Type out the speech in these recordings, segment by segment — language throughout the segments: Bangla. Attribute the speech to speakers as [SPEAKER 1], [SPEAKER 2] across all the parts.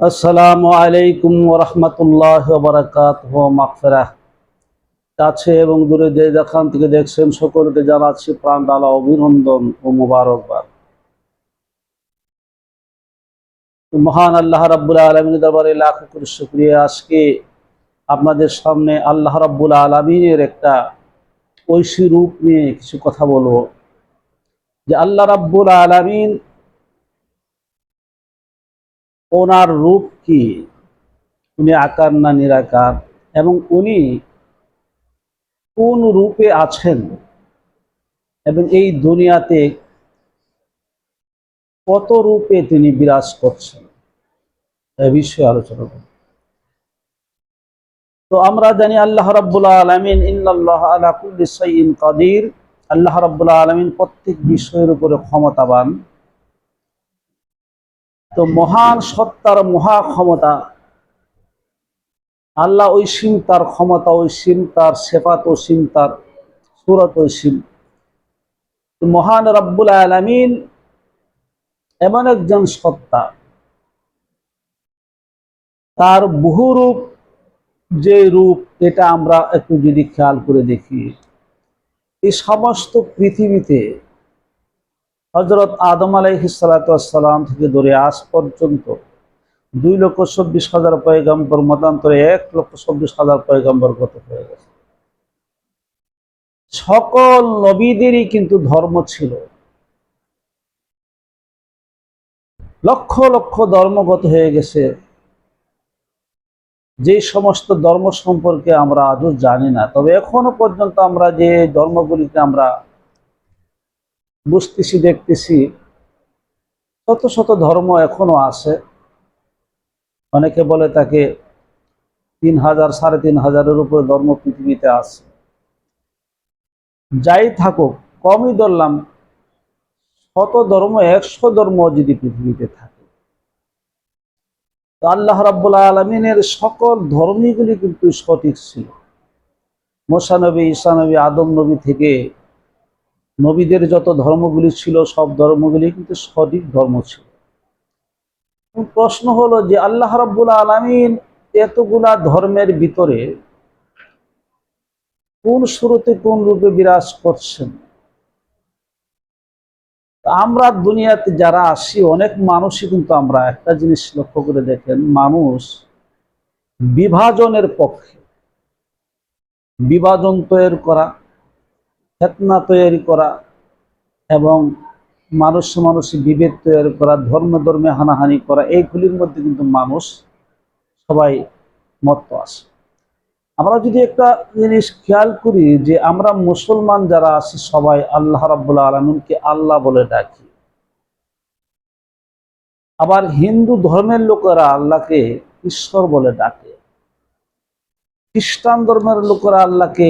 [SPEAKER 1] আসসালামু আলাইকুম ওরহমতুল্লাহ বারাকাত মাগফিরাহ। কাছে এবং দূরে যে যেখান থেকে দেখছেন সকলকে জানাচ্ছি প্রাণ ডালা অভিনন্দন ও মুবারকবাদ। মহান আল্লাহ রাব্বুল আলমিনের দরবারে লাখ করে শুক্রিয়া। আজকে আপনাদের সামনে আল্লাহ রাব্বুল আলমিনের একটা ঐশী রূপ নিয়ে কিছু কথা বলব। যে আল্লাহ রাব্বুল আলমিন ওনার রূপ কি? উনি আকার না নিরাকার? এবং উনি কোন রূপে আছেন? এবং এই দুনিয়াতে কত রূপে তিনি বিরাজ করছেন? এ বিষয়ে আলোচনা করব। তো আমরা জানি আল্লাহ কাদির। আল্লাহ রাব্বুল আলামিন প্রত্যেক বিষয়ের উপরে ক্ষমতাবান। তো মহান সত্তার মহা ক্ষমতা। আল্লাহ ঐসীম তার ক্ষমতা ঐসীম তার সেপাত ঐসীম তার সুরত ঐসীম তো মহান রব্বুল আলমিন এমন একজন সত্তা। তার বহু রূপ, যে রূপ, এটা আমরা একটু যদি খেয়াল করে দেখি। এই সমস্ত পৃথিবীতে হজরত আদম আলাইহিসালাম থেকে ধরে আজ পর্যন্ত দুই লক্ষ চব্বিশ হাজার পয়গম্বর, মতান্তরে এক লক্ষ চব্বিশ হাজার পয়গম্বর গত হয়ে গেছে। সকল নবীদেরই কিন্তু ধর্ম ছিল। লক্ষ লক্ষ ধর্মগত হয়ে গেছে। যে সমস্ত ধর্ম সম্পর্কে আমরা আজও জানি না। তবে এখনও পর্যন্ত আমরা যে ধর্মগুলিতে আমরা বুঝতেছি, দেখতেছি। শত শত ধর্ম এখনও আছে। অনেকে বলে তাকে তিন হাজার, সাড়ে তিন হাজারের উপরে ধর্ম পৃথিবীতে আছে। যাই থাকুক, কমই ধরলাম, শত ধর্ম, একশো ধর্ম যদি পৃথিবীতে থাকে। আল্লাহ রাব্বুল আলমিনের সকল ধর্মীগুলি কিন্তু সঠিক ছিল। মোসানবী ঈশানবী আদম নবী থেকে নবীদের যত ধর্মগুলি ছিল, সব ধর্মগুলি কিন্তু সঠিক ধর্ম ছিল। প্রশ্ন হলো যে, আল্লাহ রাব্বুল আলমিন এতগুলা ধর্মের ভিতরে কোন শুরুতে কোন রূপে বিরাজ করছেন? আমরা দুনিয়াতে যারা আসি অনেক মানুষই কিন্তু আমরা একটা জিনিস লক্ষ্য করে দেখেন, মানুষ বিভাজনের পক্ষে বিভাজন তৈরি করা ফেতনা তৈরি করা এবং মানুষ মানুষ বিভেদ তৈরি করা, ধর্ম ধর্মে হানাহানি করা, এইগুলির মধ্যে কিন্তু মানুষ সবাই মত্ত আসে আমরা যদি একটা জিনিস খেয়াল করি যে আমরা মুসলমান যারা আছি সবাই আল্লাহ রাবুল্লাহ আলমিনকে আল্লাহ বলে ডাকি। আবার হিন্দু ধর্মের লোকেরা আল্লাহকে ঈশ্বর বলে ডাকে। খ্রিস্টান ধর্মের লোকেরা আল্লাহকে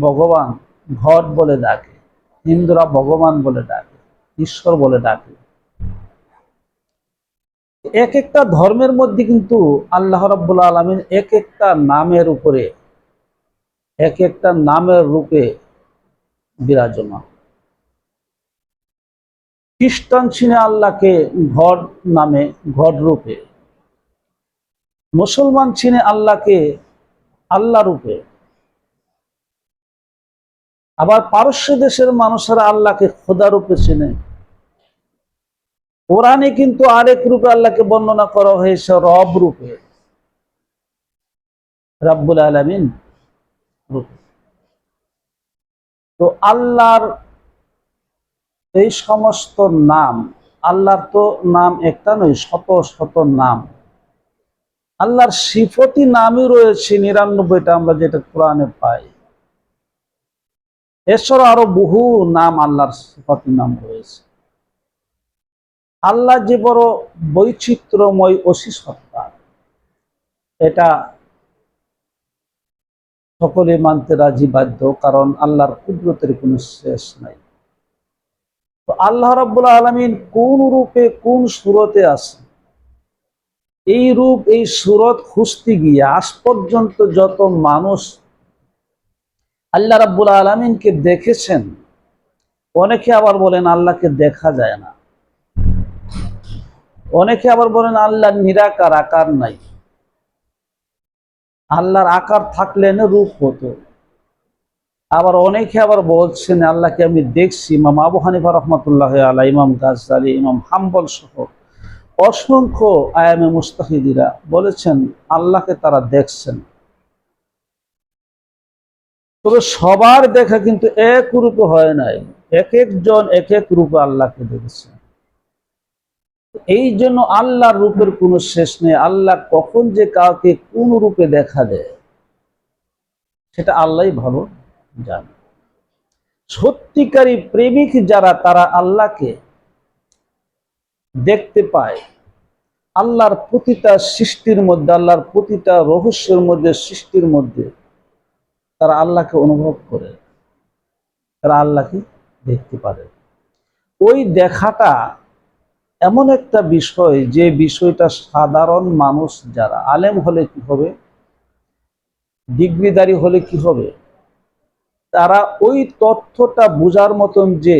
[SPEAKER 1] ভগবান ঘট বলে ডাকে হিন্দুরা ভগবান বলে ডাকে, ঈশ্বর বলে ডাকে। এক একটা ধর্মের মধ্যে কিন্তু আল্লাহ রাব্বুল আলমিন এক একটা নামের উপরে, এক একটা নামের রূপে বিরাজমান। খ্রিস্টান চিনে আল্লাহকে ঘট নামে ঘট রূপে। মুসলমান চিনে আল্লাহকে আল্লাহ রূপে। আবার পারস্য দেশের মানুষেরা আল্লাহকে খোদা রূপে চেনে। কোরআনে কিন্তু আরেক রূপে আল্লাহকে বর্ণনা করা হয়েছে, রব রূপে। রাব্বুল আলমিন তো আল্লাহর এই সমস্ত নাম, আল্লাহর তো নাম একটা নয়, শত শত নাম। আল্লাহর সিফতি নামই রয়েছে নিরানব্বইটা, আমরা যেটা কোরআনে পাই। এছাড়া আরও বহু নাম আল্লাহর সিফতি নাম রয়েছে। আল্লাহ যে বড় বৈচিত্র্যময় অসি সত্তা এটা সকলে মানতে রাজি, বাধ্য, কারণ আল্লাহর কুদরতের কোনো শেষ নাই। আল্লাহ রাব্বুল আলমিন কোন রূপে কোন সুরতে আছে এই রূপ, এই সুরত খুঁজতে গিয়ে আজ পর্যন্ত যত মানুষ আল্লাহ রাব্বুল আলমিনকে দেখেছেন। অনেকে আবার বলেন, আল্লাহকে দেখা যায় না। অনেকে আবার বলেন আল্লাহ নিরাকার আকার নাই। আল্লাহর আকার থাকলে না রূপ হতো। আবার অনেকে আবার বলছেন, আল্লাহকে আমি দেখছি। ইমাম আবু হানিফা রহমতুল্লাহ আল্লাহ ইমাম গাজদালি ইমাম হাম্বল সহ অসংখ্য আয়ামে মুস্তাহিদিরা বলেছেন, আল্লাহকে তারা দেখছেন। তবে সবার দেখা কিন্তু এক রূপে হয় নাই। এক একজন, এক এক রূপে আল্লাহকে দেখেছে। এই জন্য আল্লাহর রূপের কোনো শেষ নেই। আল্লাহ কখন যে কাউকে কোন রূপে দেখা দেয়, সেটা আল্লাহই ভালো জানে। সত্যিকারী প্রেমিক যারা, তারা আল্লাহকে দেখতে পায়। আল্লাহর প্রতিটা সৃষ্টির মধ্যে, আল্লাহর প্রতিটা রহস্যের মধ্যে, সৃষ্টির মধ্যে তারা আল্লাহকে অনুভব করে। তারা আল্লাহকে দেখতে পারে। ওই দেখাটা এমন একটা বিষয় যে বিষয়টা সাধারণ মানুষ যারা, আলেম হলে কি হবে? ডিগ্রিদারি হলে কি হবে? তারা ওই তথ্যটা বোঝার মতন যে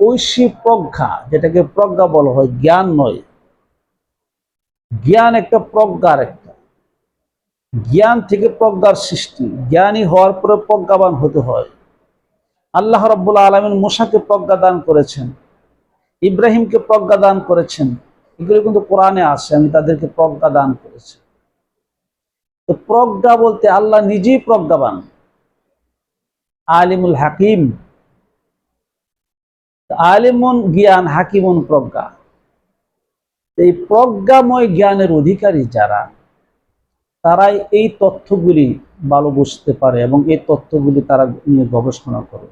[SPEAKER 1] ঐশী প্রজ্ঞা, যেটাকে প্রজ্ঞা বলা হয়, জ্ঞান নয়। জ্ঞান একটা প্রজ্ঞার একটা জ্ঞান থেকে প্রজ্ঞার সৃষ্টি। জ্ঞানী হওয়ার পরে প্রজ্ঞাবান হতে হয়। আল্লাহ রব্বুল আলমিন মুসাকে প্রজ্ঞা দান করেছেন। ইব্রাহিমকে প্রজ্ঞা দান করেছেন। এগুলো কিন্তু কোরআনে আছে, আমি তাদেরকে প্রজ্ঞা দান করেছি। তো প্রজ্ঞা বলতে আল্লাহ নিজেই প্রজ্ঞাবান। আলিমুল হাকিম। আলিমুন জ্ঞান, হাকিমুন প্রজ্ঞা। এই প্রজ্ঞাময় জ্ঞানের অধিকারী যারা তারাই এই তথ্যগুলি ভালো বুঝতে পারে এবং এই তথ্যগুলি তারা নিয়ে গবেষণা করে।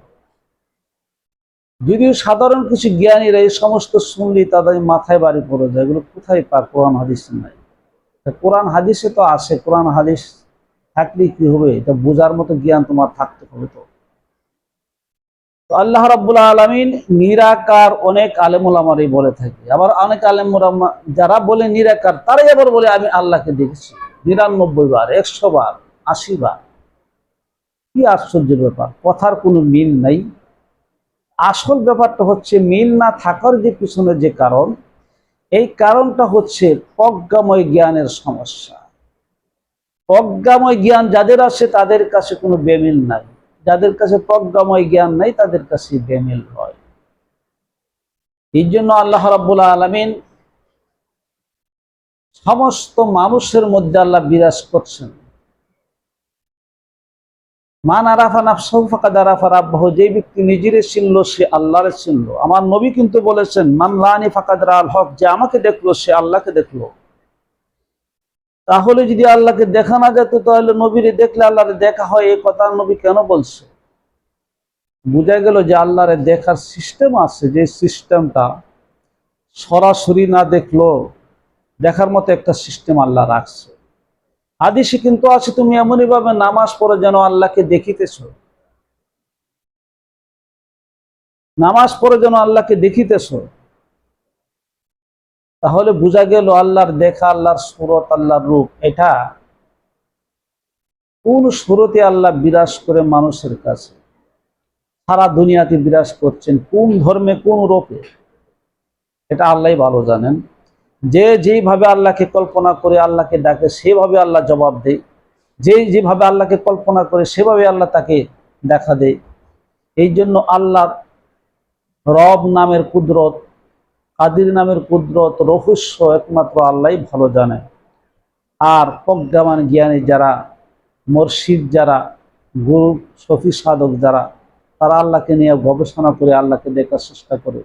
[SPEAKER 1] যদিও সাধারণ কিছু জ্ঞানীরা এই সমস্ত শুনলি তাদের মাথায় বাড়ি পড়ে যায়, এগুলো কোথায় পা কোরআন, হাদিসে নাই। কোরআন, হাদিসে তো আসে কোরআন, হাদিস থাকলে কি হবে? এটা বোঝার মতো জ্ঞান তোমার থাকতে হবে তো। আল্লাহ রাব্বুল আলমিন নিরাকার অনেক আলেমুলামারই বলে থাকে। আবার অনেক আলেমুলামা যারা বলে নিরাকার, তারাই আবার বলে, আমি আল্লাহকে দেখেছি। নিরানব্বই বার, একশো বার, আশি বার। কি আশ্চর্যের ব্যাপার, কথার কোনো মিল নাই। আসল ব্যাপারটা হচ্ছে, মিল না থাকার যে পিছনে যে কারণ, এই কারণটা হচ্ছে প্রজ্ঞাময় জ্ঞানের সমস্যা। প্রজ্ঞাময় জ্ঞান যাদের আছে, তাদের কাছে কোনো বেমিল নাই। যাদের কাছে প্রজ্ঞাময় জ্ঞান নাই, তাদের কাছে বেমিল হয়। এই জন্য আল্লাহ রাবুল্লাহ আলমিন সমস্ত মানুষের মধ্যে আল্লাহ বিরাজ করছেন। মান আরাফা নাফসাহু ফাকাদ যে ব্যক্তি নিজেরে চিনল সে আল্লাহরে চিনল। আমার নবী কিন্তু বলেছেন, মান লানি ফাকাদ রাল হক যে আমাকে দেখল সে আল্লাহকে দেখল। তাহলে যদি আল্লাহকে দেখা না যেত তাহলে নবীরে দেখলে আল্লাহরে দেখা হয় এই কথা নবী কেন বলছে? বোঝা গেল যে আল্লাহরে দেখার সিস্টেম আছে, যে সিস্টেমটা সরাসরি না দেখল দেখার মতো একটা সিস্টেম আল্লাহ রাখছে। হাদিসে কিন্তু আছে, তুমি এমনই ভাবে নামাজ পড়ে যেন আল্লাহকে দেখিতেছ। নামাজ পড়ে যেন আল্লাহকে দেখিতেছ। তাহলে বোঝা গেল আল্লাহর দেখা, আল্লাহর সুরত, আল্লাহর রূপ, এটা কোন সুরতে আল্লাহ বিরাজ করে মানুষের কাছে? সারা দুনিয়াতে বিরাজ করছেন কোন ধর্মে, কোন রূপে? এটা আল্লাহ ভালো জানেন। যে যেইভাবে আল্লাহকে কল্পনা করে আল্লাহকে ডাকে, সেভাবে আল্লাহ জবাব দেয়। যে যেভাবে আল্লাহকে কল্পনা করে, সেভাবে আল্লাহ তাকে দেখা দেয়। এই জন্য আল্লাহ রব নামের কুদরত, কাদির নামের কুদরত, রহস্য একমাত্র আল্লাহ ভালো জানে। আর প্রজ্ঞামান জ্ঞানী যারা, মর্শিদ যারা, গুরু, সফি সাধক যারা, তারা আল্লাহকে নিয়ে গবেষণা করে আল্লাহকে দেখার চেষ্টা করে।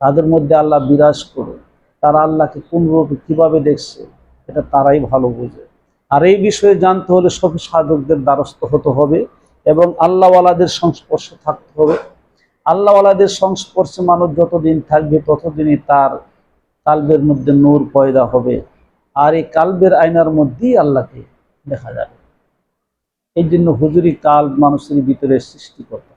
[SPEAKER 1] তাদের মধ্যে আল্লাহ বিরাজ করে। তারা আল্লাহকে কোন রূপে কীভাবে দেখছে, এটা তারাই ভালো বোঝে। আর এই বিষয়ে জানতে হলে সব সাধকদের দ্বারস্থ হতে হবে এবং আল্লাহওয়ালাদের সংস্পর্শ থাকতে হবে। আল্লাহওয়ালাদের সংস্পর্শে মানুষ যতদিন থাকবে ততদিনই তার কালবের মধ্যে নূর পয়দা হবে। আর এই কালবের আয়নার মধ্যেই আল্লাহকে দেখা যাবে। এই জন্য হুজুরি কাল মানুষের ভিতরে সৃষ্টি করতে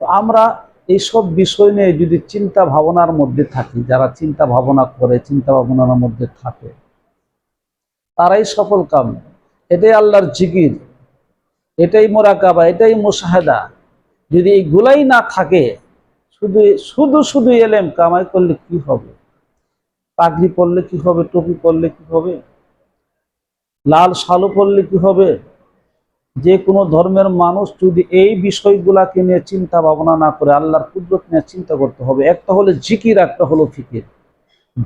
[SPEAKER 1] আমরা এইসব বিষয় নিয়ে যদি চিন্তা ভাবনার মধ্যে থাকি, যারা চিন্তা ভাবনা করে, চিন্তা ভাবনার মধ্যে থাকে, তারাই সফল কাম। এটাই আল্লাহর জিকির, এটাই মোরাকাবা, এটাই মোশাহেদা। যদি এইগুলাই না থাকে, শুধু শুধু শুধু এলেম কামাই করলে কি হবে? পাগড়ি পরলে কি হবে? টুপি পরলে কি হবে? লাল শালু পরলে কি হবে? যে কোনো ধর্মের মানুষ যদি এই বিষয়গুলাকে নিয়ে চিন্তা ভাবনা না করে, আল্লাহর কুদরত নিয়ে চিন্তা করতে হবে। একটা হলো জিকির, একটা হলো ফিকির।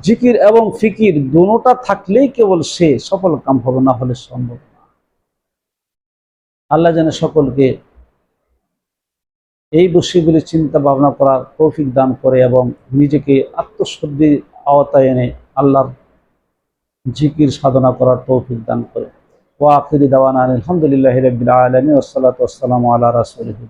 [SPEAKER 1] জিকির এবং ফিকির দুটোটা থাকলেই কেবল সে সফল কাম হবে, না হলে সম্ভব না। আল্লাহ যেন সকলকে এই বিষয়গুলি চিন্তা ভাবনা করার তৌফিক দান করে এবং নিজেকে আত্মশুদ্ধির আওতায় এনে আল্লাহর জিকির সাধনা করার তৌফিক দান করে। ওয়া দাওয়ান আলহামদুলিল্লাহ আলহামদুলিল্লাহি রাব্বিল আলামিন ওয়াসসালাতু ওয়াসসালামু আলা রাসূলিহি।